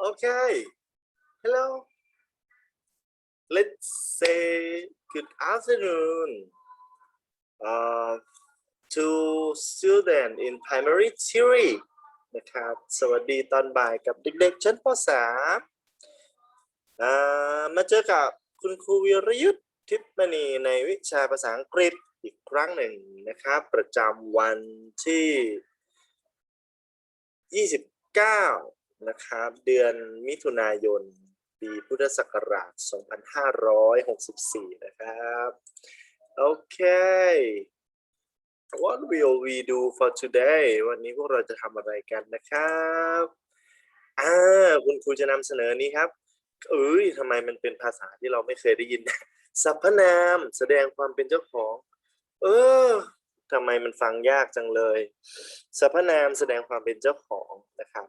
Okay. Hello. Let's say good afternoon uh, to student in primary theory นะครับ สวัสดีตอนบ่ายกับเด็กๆชั้นป .3 อ่ามาเจอกับคุณครูวิรยุทธ์ทิพย์มณีในวิชาภาษาอังกฤษอีกครั้งหนึ่งนะครับ ประจำวันที่ 29 นะครับ เดือนมิถุนายน ปีพุทธศักราช 2564 นะครับ โอเค What will we do for today วันนี้พวกเราจะทำอะไรกันนะครับอ่าคุณครูจะนำเสนอนี้ครับ เอ้ยทำไมมันเป็นภาษาที่เราไม่เคยได้ยิน สรรพนามแสดงความเป็นเจ้าของ เออทำไมมันฟังยากจังเลย สรรพนามแสดงความเป็นเจ้าของนะครับ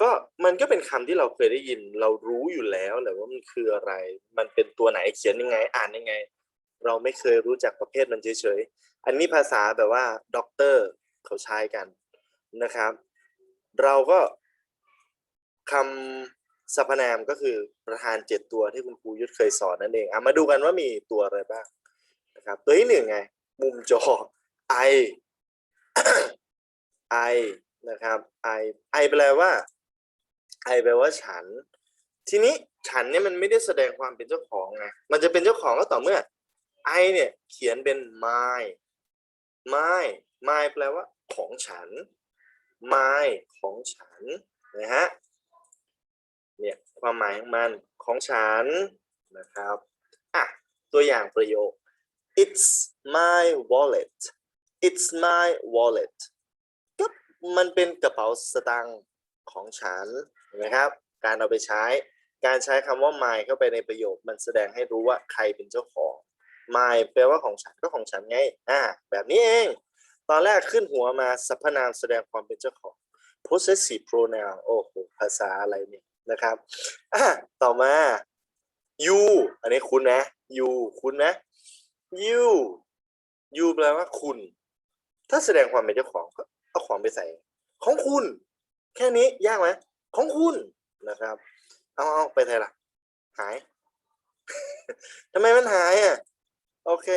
ก็มันก็เป็นคำที่เราเคยได้ยิน เรารู้อยู่แล้วแหละว่ามันคืออะไร มันเป็นตัวไหนเขียนยังไง อ่านยังไง เราไม่เคยรู้จักประเภทมันเฉยๆอันนี้ภาษาแบบว่าด็อกเตอร์เขาใช้กันนะครับ เราก็คำสรรพนามก็คือประธานเจ็ดตัวที่คุณครูยุทธเคยสอนนั่นเองอะมาดูกันว่ามีตัวอะไรบ้างนะครับ ตัวที่หนึ่งไง มุมจอ I I นะครับ I I แปลว่า I แปลว่าฉัน ทีนี้ฉันเนี่ยมันไม่ได้แสดงความเป็นเจ้าของไงมันจะเป็นเจ้าของก็ต่อเมื่อ I เนี่ยเขียนเป็น my my my แปลว่าของฉัน my ของฉันนะฮะเนี่ยความหมายของมันของฉันนะครับอะตัวอย่างประโยค it's my wallet it's my wallet ก็มันเป็นกระเป๋าสตางค์ของฉัน เห็นะครับ การเอาไปใช้ การใช้คำว่า my เข้าไปในประโยค มันแสดงให้รู้ว่าใครเป็นเจ้าของ my แปลว่าของฉันก็ของฉันไง อ่า แบบนี้เอง ตอนแรกขึ้นหัวมาสรรพนามแสดงความเป็นเจ้าของ possessive pronoun โอ้โห ภาษาอะไรเนี่ยนะครับ อะ ต่อมา you อันนี้คุณนะ you คุณนะ you you แปลว่าคุณ ถ้าแสดงความเป็นเจ้าของก็เอาของไปใส่ ของคุณ แค่นี้ยากไหม ของคุณนะครับ เอาเอาไปไทยละหายทำไมมันหายอะ โอเค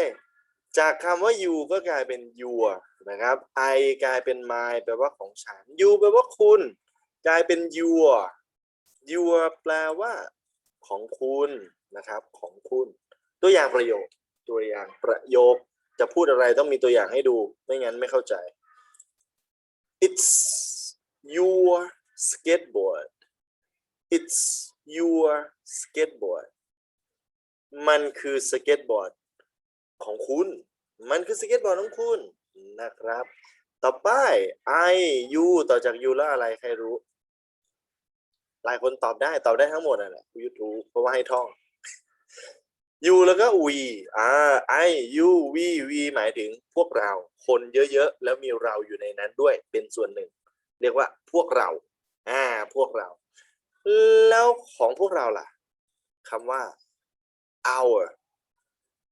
จากคำว่า you ก็กลายเป็น your นะครับ I กลายเป็น my แปลว่าของฉัน you แปลว่าคุณ กลายเป็น your your แปลว่า ของคุณนะครับ ของคุณ ตัวอย่างประโยค ตัวอย่างประโยค จะพูดอะไรต้องมีตัวอย่างให้ดู ไม่งั้นไม่เข้าใจ it's your skateboard it's your skateboard มันคือสเก็ตบอร์ดของคุณ มันคือสเก็ตบอร์ดของคุณนะครับ ต่อไป I you ต่อจาก you แล้วอะไรใครรู้ หลายคนตอบได้ตอบได้ทั้งหมดนั่นแหละยูทูบเพราะว่าให้ท่อง you แล้วก็ we อ่า I you we we หมายถึงพวกเรา คนเยอะๆ แล้วมีเราอยู่ในนั้นด้วยเป็นส่วนหนึ่ง เรียกว่าพวกเรา อ่า พวกเรา แล้วของพวกเราล่ะคำว่า our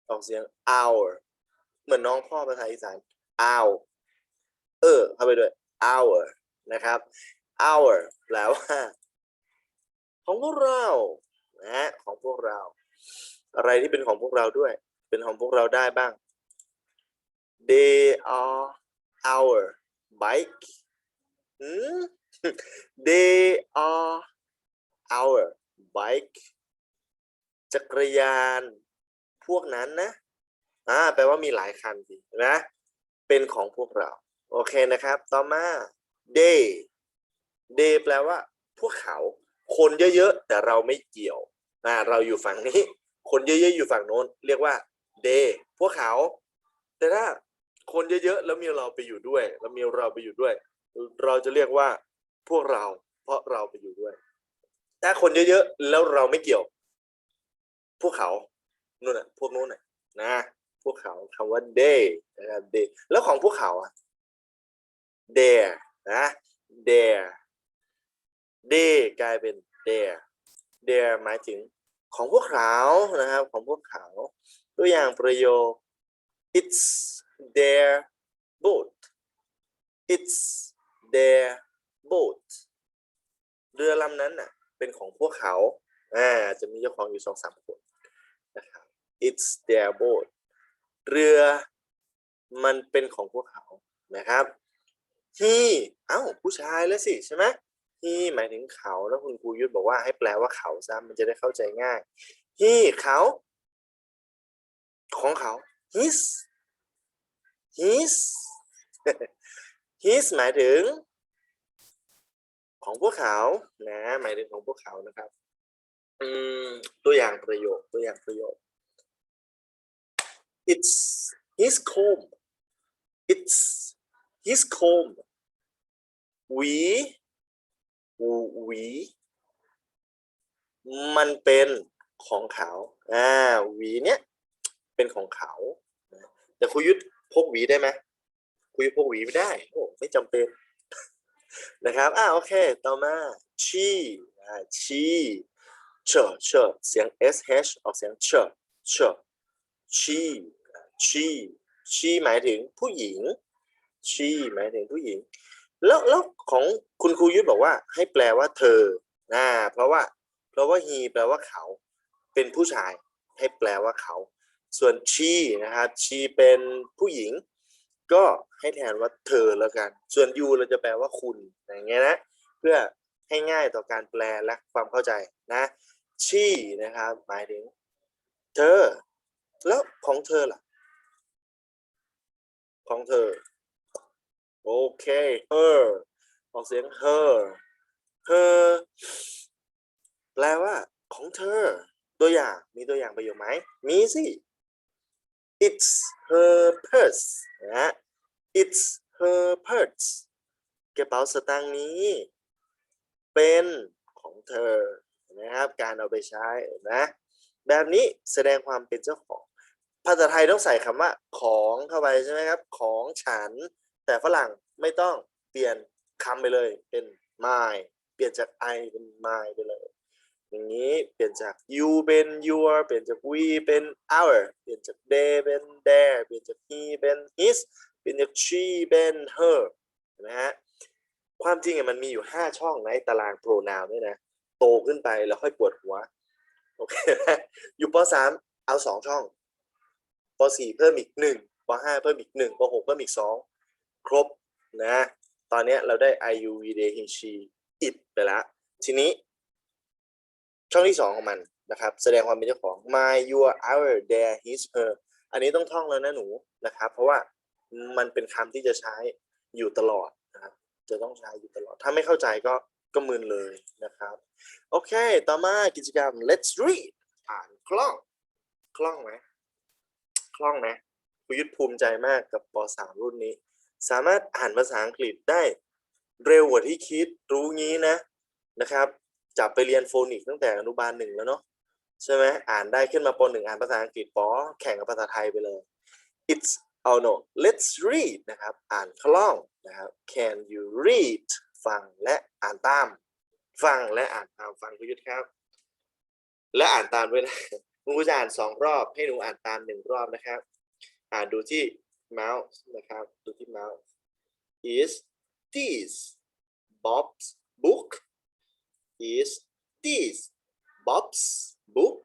ออกเสียง our เหมือนน้องพ่อภาษาอีสาน our เออเข้าไปด้วย our นะครับ our แปลว่า ของพวกเรานะฮะของพวกเรา อะไรที่เป็นของพวกเราด้วย เป็นของพวกเราได้บ้าง they are our bike หืม they are our bike จักรยานพวกนั้นนะอ่าแปลว่ามีหลายคันสินะ เป็นของพวกเรา โอเคนะครับ ต่อมา they they แปลว่า พวกเขา คนเยอะๆ แต่เราไม่เกี่ยวอ่าเราอยู่ฝั่งนี้ คนเยอะๆ อยู่ฝั่งโน้น เรียกว่า they พวกเขา แต่ถ้าคนเยอะๆ แล้วมีเราไปอยู่ด้วย แล้วมีเราไปอยู่ด้วย เราจะเรียกว่า พวกเรา เพราะเราไปอยู่ด้วย ถ้าคนเยอะๆแล้วเราไม่เกี่ยว พวกเขานู่นน่ะ พวกนู้นน่ะนะ พวกเขาคำว่า they นะครับ they แล้วของพวกเขาอะ their นะ their they กลายเป็น their their หมายถึงของพวกเขานะครับ ของพวกเขาตัวอย่างประโยค it's their boat it's their boat เรือลำนั้นน่ะ เป็นของพวกเขาอ่าจะมีเจ้าของอยู่สองสามคนนะครับ it's their boat เรือมันเป็นของพวกเขานะครับ he เอ้าผู้ชายแล้วสิใช่ไหม he หมายถึงเขาแล้วคุณครูยุทธบอกว่าให้แปลว่าเขาซะมันจะได้เข้าใจง่าย he เขา ของเขา his his his หมายถึง ของพวกเขานะหมายถึงของพวกเขานะครับ อืมตัวอย่างประโยคตัวอย่างประโยค it's his comb it's his comb we we มันเป็นของเขาอ่าหวีเนี้ยเป็นของเขานะแต่ครูยุทธพกหวีได้ไหมครูยุทธพกหวีไม่ได้โอ้ไม่จำเป็น นะครับอ่าโอเค ต่อมา she อ่า she เชเชเสียง sh ออกเสียงเชเช she อ่า she she หมายถึงผู้หญิง she หมายถึงผู้หญิง แล้วแล้วของคุณครูยุทธบอกว่า ให้แปลว่าเธออ่าเพราะว่า เพราะว่า he แปลว่าเขา เป็นผู้ชาย ให้แปลว่าเขา ส่วน she นะครับ she เป็นผู้หญิง ก็ให้แทนว่าเธอแล้วกัน ส่วน you เราจะแปลว่าคุณอย่างเงี้ยนะเพื่อให้ง่ายต่อการแปลและความเข้าใจนะ she นะครับหมายถึง เธอ แล้วของเธอล่ะ ของเธอ โอเค her ออกเสียง her her แปลว่าของเธอ ตัวอย่างมีตัวอย่างประโยคไหมมีสิ it's her purse นะ it's her purse กระเป๋าสตางค์นี้ เป็นของเธอนะครับ การเอาไปใช้นะแบบนี้แสดงความเป็นเจ้าของ ภาษาไทยต้องใส่คำว่า ของเข้าไปใช่ไหมครับ ของฉัน แต่ฝรั่งไม่ต้องเปลี่ยนคำไปเลยเป็น my เปลี่ยนจาก I เป็น my ไปเลย อย่างนี้เปลี่ยนจาก you เป็น your เปลี่ยนจาก we เป็น our เปลี่ยนจาก they เป็น their เปลี่ยนจาก he เป็น his เปลี่ยนจาก she เป็น her นะฮะความจริงอะมันมีอยู่ห้าช่องในตาราง pronoun เนี่ยนะ โตขึ้นไปแล้วค่อยปวดหัว โอเคอยู่ปสามเอาสองช่องปสี่เพิ่มอีกหนึ่งปห้าเพิ่มอีกหนึ่งปหกเพิ่มอีกสองครบนะ ตอนเนี้ยเราได้ I U V D He She It ไปแล้วทีนี้ ช่องที่สองของมันนะครับ แสดงความเป็นเจ้าของ my your our their his her อันนี้ต้องท่องแล้วนะหนูนะครับ เพราะว่ามันเป็นคำที่จะใช้อยู่ตลอดนะครับ จะต้องใช้อยู่ตลอด ถ้าไม่เข้าใจก็ก็มึนเลยนะครับ โอเค ต่อมากิจกรรม let's read อ่านคล่อง คล่องไหมคล่องนะคุยุทธภูมิใจมากกับป .3 รุ่นนี้ สามารถอ่านภาษาอังกฤษได้เร็วกว่าที่คิดรู้งี้นะนะครับ จับไปเรียนโฟนิกตั้งแต่อนุบาลหนึ่งแล้วเนาะใช่ไหมอ่านได้ขึ้นมาปหนึ่งอ่านภาษาอังกฤษปอแข่งกับภาษาไทยไปเลย it's oh no let's read นะครับ อ่านคล่องนะครับ can you read ฟังและอ่านตาม ฟังและอ่านตามฟังคุณยุทธครับ และอ่านตามด้วยนะคุณครูจะอ่านสองรอบให้หนูอ่านตามหนึ่งรอบนะครับ อ่านดูที่เมาส์นะครับดูที่เมาส์ is this Bob's book is this Bob's book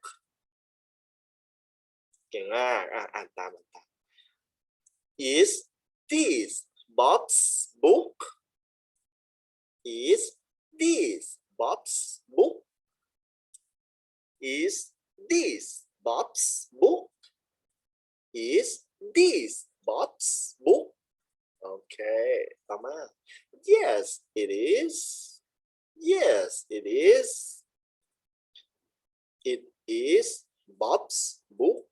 เก่งมากอ่ะอ่านตามอ่านตาม is this Bob's book is this Bob's book is this Bob's book is this Bob's book okay ต่อมา yes it is Yes it is it is Bob's book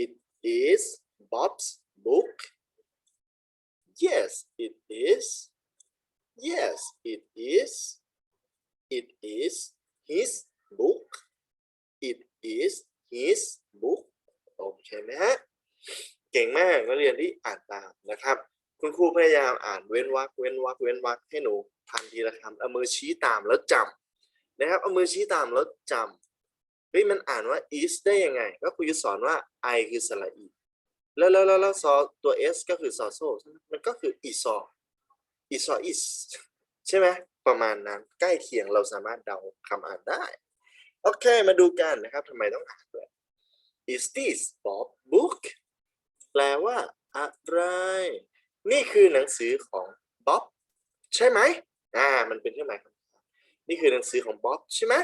it is Bob's book yes it is yes it is it is his book it is his book โอเคไหมฮะ เก่งมากนักเรียนที่อ่านตามนะครับ คุณครูพยายามอ่านเว้นวรรคเว้นวรรคเว้นวรรคให้หนู ทันทีละคำเอามือชี้ตามแล้วจำนะครับเอามือชี้ตามแล้วจำเฮ้ยมันอ่านว่า is ได้ยังไง ก็ครูจะสอนว่า i คือสระอีแล้วแล้วแล้วแล้วซอตัว s ก็คือซอโซมันก็คืออีซออีซอ is ใช่ไหมประมาณนั้นใกล้เคียงเราสามารถเดาคำอ่านได้ โอเค มาดูกันนะครับทำไมต้องอ่านด้วย Is this Bob book แปลว่าอะไร นี่คือหนังสือของบ๊อบใช่ไหม อ่า มันเป็นเครื่องหมายคำถามนี่คือหนังสือของบ๊อบใช่ไหม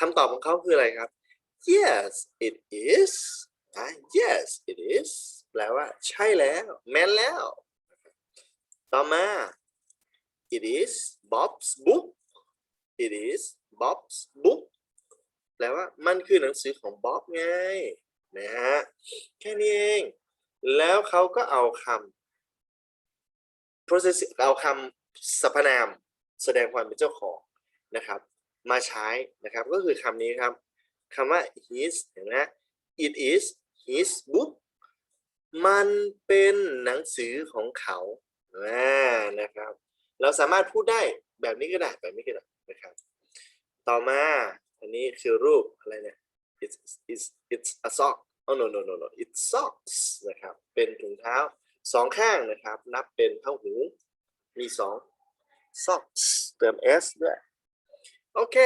คำตอบของเขาคืออะไรครับ Yes it is อ่า Yes it is แปลว่า ใช่แล้ว แม่นแล้ว ต่อมา It is Bob's book It is Bob's book แปลว่ามันคือหนังสือของบ๊อบไง นะฮะ แค่นี้เอง แล้วเขาก็เอาคำ process เอาคำ สรรพนามแสดงความเป็นเจ้าของนะครับ มาใช้นะครับก็คือคำนี้ครับคำว่า his เห็นไหม it is his book มันเป็นหนังสือของเขาอ่านะครับ เราสามารถพูดได้แบบนี้ก็ได้แบบนี้ก็ได้นะครับ ต่อมาอันนี้คือรูปอะไรเนี่ย it's it's it's a sock oh no no no no it's socks นะครับ เป็นถุงเท้าสองข้างนะครับ นับเป็นเท้าหู มีสอง socks เติม s ด้วย โอเค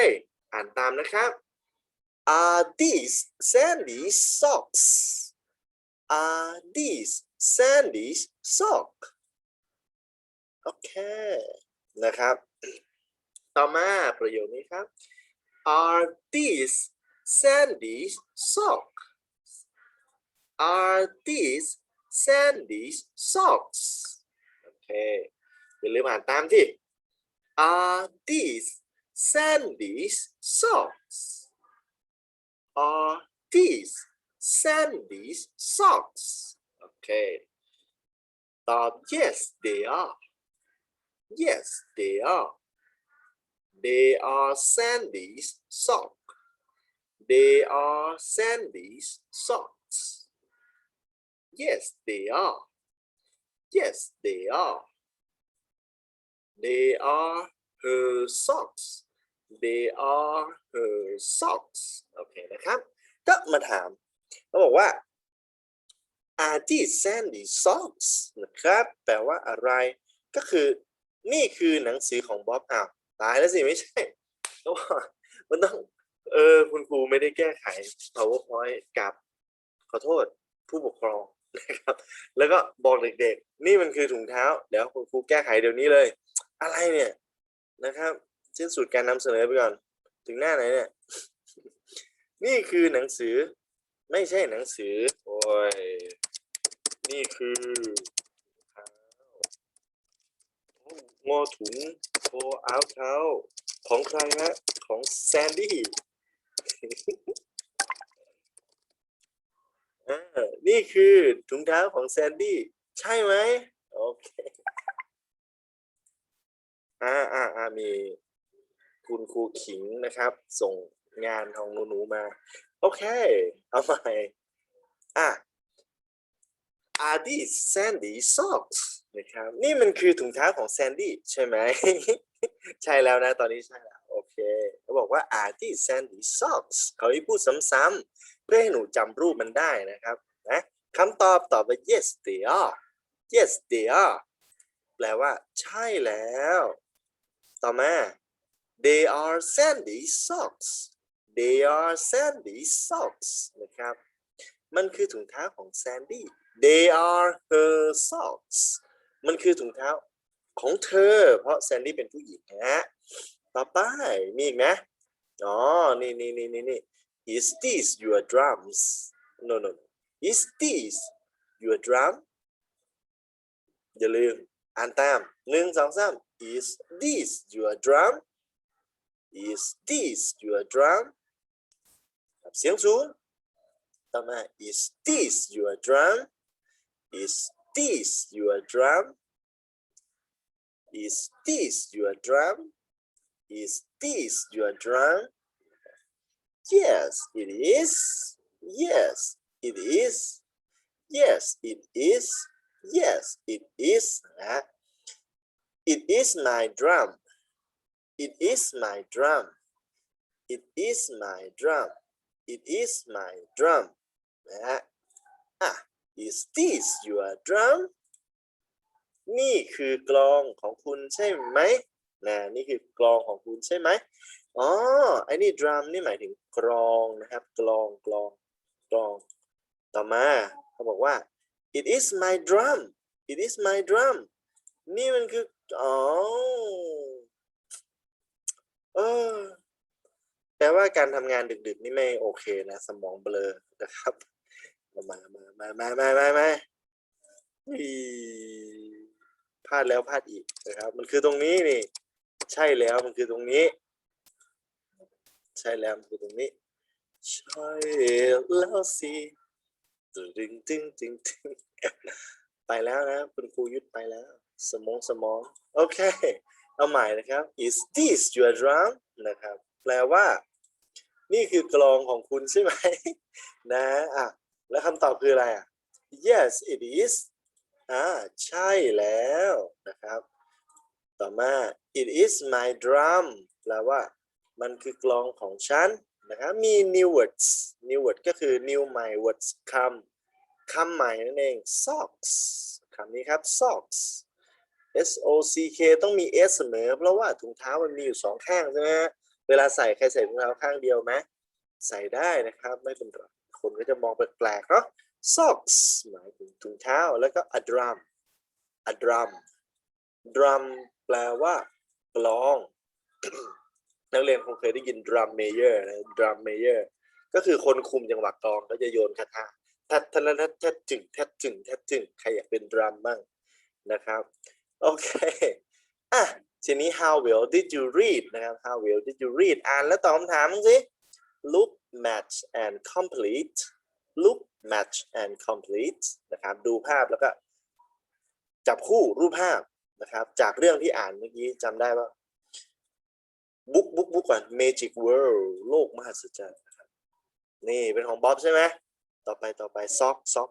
อ่านตามนะครับ Are these Sandy socks? Are these Sandy's sock? โอเคนะครับ ต่อมาประโยคนี้ครับ Are these Sandy's socks? Are these Sandy's socks? โอเค อย่าลืมอ่านตามที่ Are these Sandy's socks? Are these Sandy's socks? โอเค ตอบ yes they are yes they are they are Sandy's sock they are Sandy's socks yes they are yes they are They are her socks they are her socks โอเคนะครับ ก็มาถามเขาบอกว่า are these sandy socks นะครับ แปลว่าอะไร ก็คือ นี่คือหนังสือของบ๊อบอ้าวตายแล้วสิ ไม่ใช่เพราะว่ามันต้อง เออ คุณครูไม่ได้แก้ไข powerpoint กับขอโทษผู้ปกครองนะครับ แล้วก็บอกเด็กๆ นี่มันคือถุงเท้า เดี๋ยวคุณครูแก้ไขเดี๋ยวนี้เลย อะไรเนี่ยนะครับสิ้นสุดการนำเสนอไปก่อน ถึงหน้าไหนเนี่ย นี่คือหนังสือ ไม่ใช่หนังสือ โอ้ย นี่คือเท้าโอ้งอถุงโอเอาเท้าของใครฮะของแซนดี้นี่คือถุงเท้าของแซนดี้ ใช่ไหม โอเค อ่าอ่าอ่ามีคุณครูขิงนะครับ ส่งงานของหนูๆมา โอเค เอาใหม่อะ Are these Sandy socks นะครับ นี่มันคือถุงเท้าของแซนดี้ใช่ไหม ใช่แล้วนะ ตอนนี้ใช่แล้ว โอเคเขาบอกว่า Are these Sandy socks เขาให้พูดซ้ำๆเพื่อให้หนูจำรูปมันได้นะครับนะคำตอบตอบว่า yes they are yes they are แปลว่า ใช่แล้ว ต่อมา they are Sandy socks they are Sandy socks นะครับ มันคือถุงเท้าของแซนดี้ they are her socks มันคือถุงเท้าของเธอ เพราะแซนดี้เป็นผู้หญิงนะต่อไปมีอีกไหมอ๋อ นี่นี่นี่นี่นี่ is this your drums no no no is this your drum อย่าลืม อ่านตามหนึ่งสองสาม Is this your drum? Is this your drum? Đọc tiếng xuống. Tao is this your drum? Is this your drum? Is this your drum? Is this your drum? Yes, it is. Yes, it is. Yes, it is. Yes, it is. Yes, it is. It is my drum it is my drum it is my drum it is my drum นะฮะอะ is this your drum นี่คือกลองของคุณใช่ไหมนะนี่คือกลองของคุณใช่ไหมอ๋อไอ้นี่ดรัมนี่หมายถึงกลองนะครับกลองกลองกลอง ต่อมาเขาบอกว่า it is my drum it is my drum นี่มันคือ อ๋อแปลว่าการทำงานดึก ๆ นี่ไม่โอเคนะ สมองเบลอนะครับ มามามามามามามาพลาดแล้วพลาดอีกนะครับ มันคือตรงนี้นี่ ใช่แล้วมันคือตรงนี้ ใช่แล้วมันคือตรงนี้ใช่แล้วสิดึงดึงดึงดึงไปแล้วนะ คุณครูยุดไปแล้ว สมองสมองโอเคเอาใหม่นะครับ is this your drum นะครับ แปลว่า นี่คือกลองของคุณใช่ไหม นะอะแล้วคำตอบคืออะไรอะ yes it is อ่าใช่แล้วนะครับ ต่อมา it is my drum แปลว่า มันคือกลองของฉันนะครับมี new words new word ก็คือ new ใหม่ words คำคำใหม่นั่นเอง socks คำนี้ครับ socks S O C K ต้องมี S เสมอ เพราะว่าถุงเท้ามันมีอยู่สองข้างใช่ไหมเวลาใส่ใครใส่ถุงเท้าข้างเดียวไหมใส่ได้นะครับ ไม่เป็นไรคนก็จะมองแปลกๆเนาะ socks หมายถึงถุงเท้าแล้วก็ a drum a drum drum แปลว่ากลอง นักเรียนคงเคยได้ยิน drum major นะ drum major ก็คือคนคุมจังหวะกลองก็จะโยนคาถาทัดทัดทัดทัดจึงทัดจึงทัดจึงใครอยากเป็นดรัมบ้างนะครับ โอเคอะทีนี้ how well did you read นะครับ how well did you read อ่านแล้วตอบคำถามมั้งสิ look match and complete look match and complete นะครับ ดูภาพแล้วก็ จับคู่รูปภาพนะครับ จากเรื่องที่อ่านเมื่อกี้จำได้ว่าบุ๊กบุ๊กบุ๊กก่อน Magic World โลกมหัศจรรย์นะครับนี่เป็นของบ๊อบใช่ไหม ต่อไปต่อไป ซอกซอก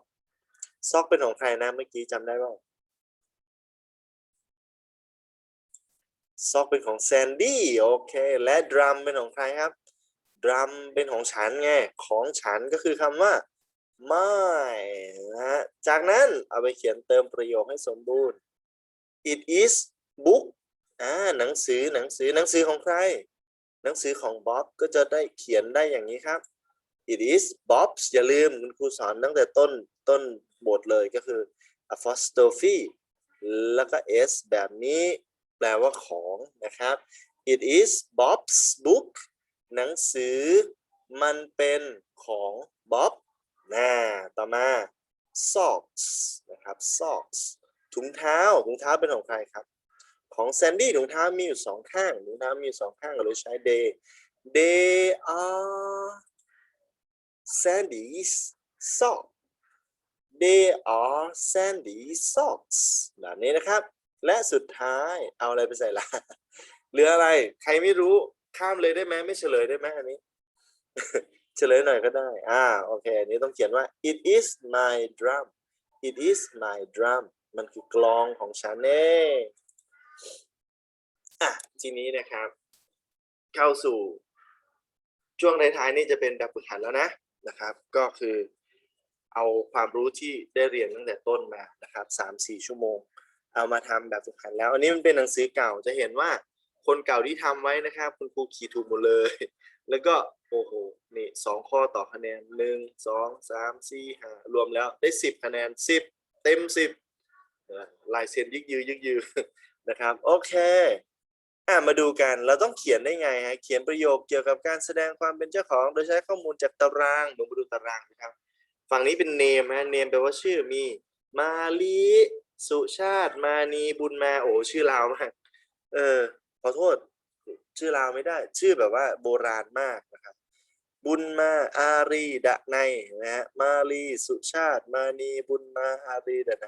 ซอกเป็นของใครนะเมื่อกี้จำได้ป่า ซอกเป็นของแซนดี้โอเค และดรัมเป็นของใครครับ ดรัมเป็นของฉันไง ของฉันก็คือคำว่าไม่นะฮะจากนั้นเอาไปเขียนเติมประโยคให้สมบูรณ์ it is book อ่าหนังสือหนังสือหนังสือของใคร หนังสือของบ๊อบก็จะได้เขียนได้อย่างนี้ครับ it is Bob's อย่าลืมคุณครูสอนตั้งแต่ต้นต้นบทเลยก็คือ apostrophe แล้วก็ s แบบนี้ แปลว่าของนะครับ it is Bob's book หนังสือมันเป็นของบ๊อบนะต่อมา socks นะครับ socks ถุงเท้า ถุงเท้าเป็นของใครครับ ของแซนดี้ถุงเท้ามีอยู่สองข้าง ถุงเท้ามีอยู่สองข้างเราเลยใช้ they they are Sandy's socks they are Sandy's socks แบบนี้นะครับ และสุดท้ายเอาอะไรไปใส่ละเหลืออะไร ใครไม่รู้ข้ามเลยได้ไหมไม่เฉลยได้ไหมอันนี้ เฉลยหน่อยก็ได้ อ่าโอเคอันนี้ต้องเขียนว่า it is my drum it is my drum มันคือกลองของฉันเองอะทีนี้นะครับ เข้าสู่ ช่วงท้ายๆนี่จะเป็นแบบฝึกหัดแล้วนะนะครับ ก็คือเอาความรู้ที่ได้เรียนตั้งแต่ต้นมานะครับสามสี่ชั่วโมง เอามาทำแบบฝึกหัดแล้ว อันนี้มันเป็นหนังสือเก่าจะเห็นว่าคนเก่าที่ทำไว้นะครับ คุณครูขีดถูกหมดเลย แล้วก็โอ้โหนี่สองข้อต่อคะแนนหนึ่งสองสามสี่ห้ารวมแล้วได้สิบคะแนนสิบเต็มสิบลายเซ็นยึกยือยึกยือนะครับโอเคอะมาดูกันเราต้องเขียนได้ไงฮะเขียนประโยคเกี่ยวกับการแสดงความเป็นเจ้าของ โดยใช้ข้อมูลจากตารางลงมาดูตารางนะครับ ฝั่งนี้เป็นเนมฮะเนมแปลว่าชื่อมีมาลี สุชาติมานีบุญมาโอ้ชื่อลาวมากเออขอโทษ ชื่อลาวไม่ได้ ชื่อแบบว่าโบราณมากนะครับ บุญมาอารีดะในนะฮะมาลีสุชาติ มานีบุญมาอารีดะใน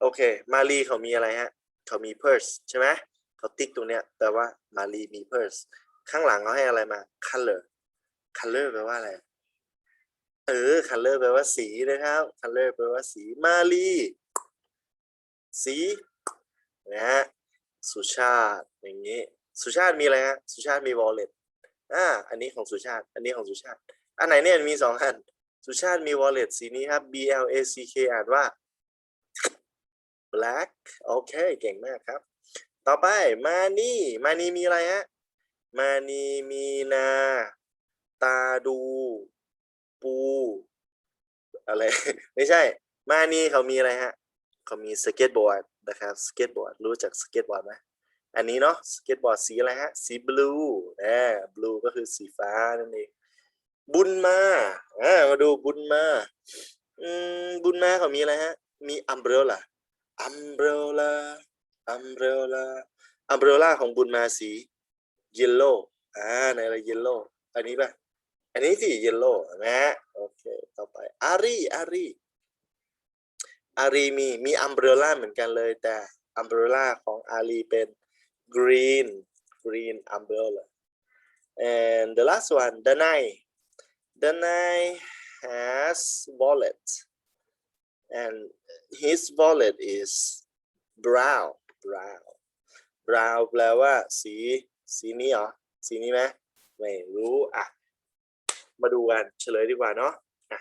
โอเค มาลีเขามีอะไรฮะเขามี purse ใช่ไหมเขาติ๊กตรงเนี้ยแปลว่ามาลีมี purse ข้างหลังเขาให้อะไรมา color color แปลว่าอะไรเออ color แปลว่าสีนะครับ color แปลว่าสีมาลี สีนะฮะสุชาติอย่างนี้ สุชาติมีอะไรฮะสุชาติมี wallet อ่าอันนี้ของสุชาติ อันนี้ของสุชาติ อันไหนเนี่ยมีสองอัน สุชาติมี wallet สีนี้ครับ B L A C K อ่านว่า black โอเค เก่งมากครับ ต่อไปมานี่ มานี่มีอะไรฮะ มานี่มีนา ตาดู ปู อะไร ไม่ใช่ มานี่เขามีอะไรฮะ เขามีสเก็ตบอร์ดนะครับสเก็ตบอร์ดรู้จักสเก็ตบอร์ดไหมอันนี้เนาะสเก็ตบอร์ดสีอะไรฮะสีบลูอ่าบลูก็คือสีฟ้านั่นเองบุญมาอ่ามาดูบุญมาอืมบุญมาเขามีอะไรฮะ มีอัมเบรล่าอัมเบรล่าอัมเบรล่าอัมเบรล่าของบุญมาสีเยลโล่อ่าในอะไรเยลโล่อันนี้ป่ะอันนี้สิเยลโล่นะโอเค ต่อไปอารีอารี อารีมีมีอัมเบรล่าเหมือนกันเลย แต่อัมเบรล่าของอารีเป็น green green umbrella and the last one Danai Danai has wallet and his wallet is brown brown brown แปลว่าสีสีนี้เหรอสีนี้ไหมไม่รู้อะมาดูกันเฉลยดีกว่าเนาะะ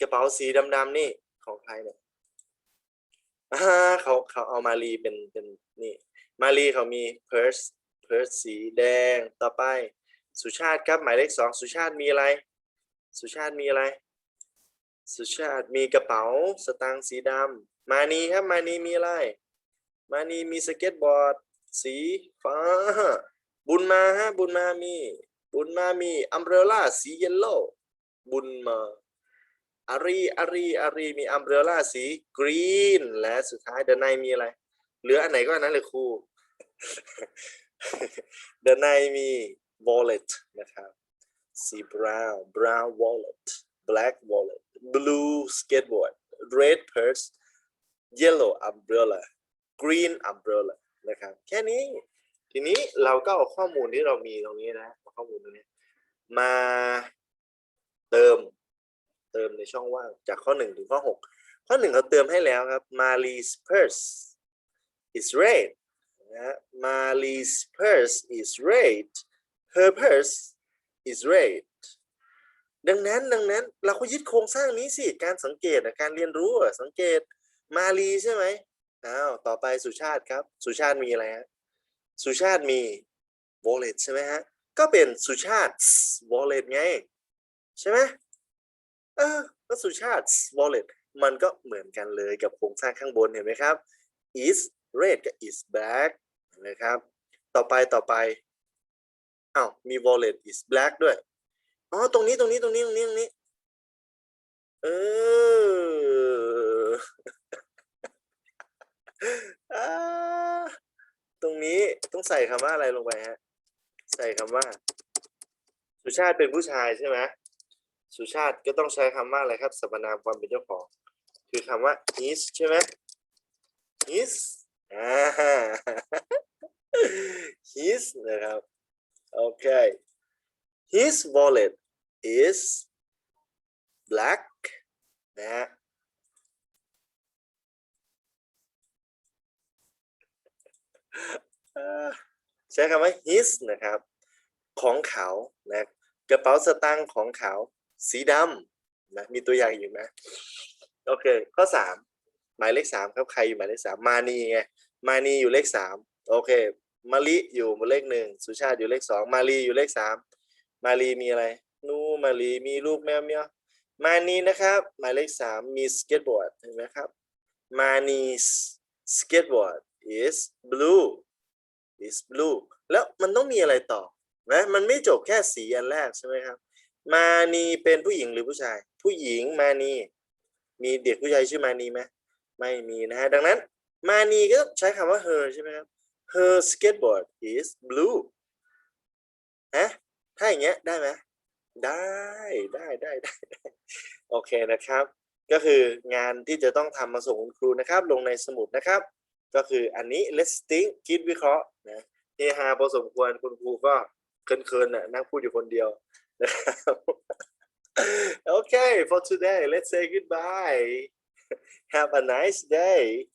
กระเป๋าสีดำๆนี่ของใครเนี่ย อ่าเขาเขาเอามารีเป็นเป็นนี่มารีเขามี purse purse สีแดงต่อไป สุชาติครับหมายเลขสองสุชาติมีอะไร สุชาติมีอะไร สุชาติมีกระเป๋าสตางค์สีดำมานีครับมานีมีอะไร มานีมีสเก็ตบอร์ด สีฟ้า บุญมาฮะบุญมามี บุญมามีอัมเบรล่าสีเยลโล่บุญมา อารีอารีอารีมีอัมเบรล่าสีกรีนและสุดท้ายเดนในมีอะไร เหลืออันไหนก็อันนั้นเลยครูเดนในมี wallet นะครับสี brown brown wallet black wallet blue skateboard red purse yellow umbrella green umbrella นะครับแค่นี้ ทีนี้เราก็เอาข้อมูลที่เรามีตรงนี้นะข้อมูลตรงนี้ มาเติม เติมในช่องว่างจากข้อหนึ่งถึงข้อหกข้อหนึ่งเขาเติมให้แล้วครับ Marley's purse is red นะฮะ Marley's purse is red her purse is red ดังนั้นดังนั้นเราก็ยึดโครงสร้างนี้สิ การสังเกตอะการเรียนรู้อะสังเกตมาลีใช่ไหมอ้าวต่อไปสุชาติครับ สุชาติมีอะไรฮะสุชาติมี wallet ใช่ไหมฮะ ก็เป็นสุชาติ wallet ไง ใช่ไหม เออก็สุชาติ wallet มันก็เหมือนกันเลยกับโครงสร้างข้างบนเห็นไหมครับ is red กับ is black นไหมครับ ต่อไปต่อไปอ้าวมี wallet is black ด้วยอ๋อตรงนี้ตรงนี้ตรงนี้ตรงนี้ตรงนี้เออตรงนี้ต้องใส่คำว่าอะไรลงไปฮะ ใส่คำว่า สุชาติเป็นผู้ชายใช่ไหม สุชาติก็ต้องใช้คำว่าอะไรครับสรรพนามความเป็นเจ้าของ คือคำว่า is ใช่ไหม his อ่า his นะครับ โอเค his wallet is black นะฮะ ใช้คำว่า his นะครับ ของเขานะกระเป๋าสตางค์ของเขา สีดำนะมีตัวอย่างอยู่ไหมโอเค ข้อสามหมายเลขสามครับใครอยู่หมายเลขสามมานีไงมานีอยู่เลขสามโอเคมะลิอยู่หมายเลขหนึ่งสุชาติอยู่เลขสองมาลีอยู่เลขสามมาลีมีอะไรนูมาลีมีลูกแมวเมียวมานีนะครับ หมายเลขสามมีสเก็ตบอร์ดเห็นไหมครับมานีสเก็ตบอร์ด is blue is blue แล้วมันต้องมีอะไรต่อนะมันไม่จบแค่สีอันแรกใช่ไหมครับ มานีเป็นผู้หญิงหรือผู้ชาย ผู้หญิงมานี มีเด็กผู้ชายชื่อมานีไหมไม่มีนะฮะดังนั้น มานีก็ใช้คำว่า her ใช่ไหมครับ her skateboard is blue ฮะถ้าอย่างเงี้ยได้ไหมได้ได้ได้ได้โอเคนะครับ ก็คืองานที่จะต้องทำมาส่งคุณครูนะครับ ลงในสมุดนะครับ ก็คืออันนี้ let's think คิดวิเคราะห์นะเฮฮาพอสมควรคุณครูก็เคินๆน่ะนั่งพูดอยู่คนเดียว okay for today let's say goodbye. Have a nice day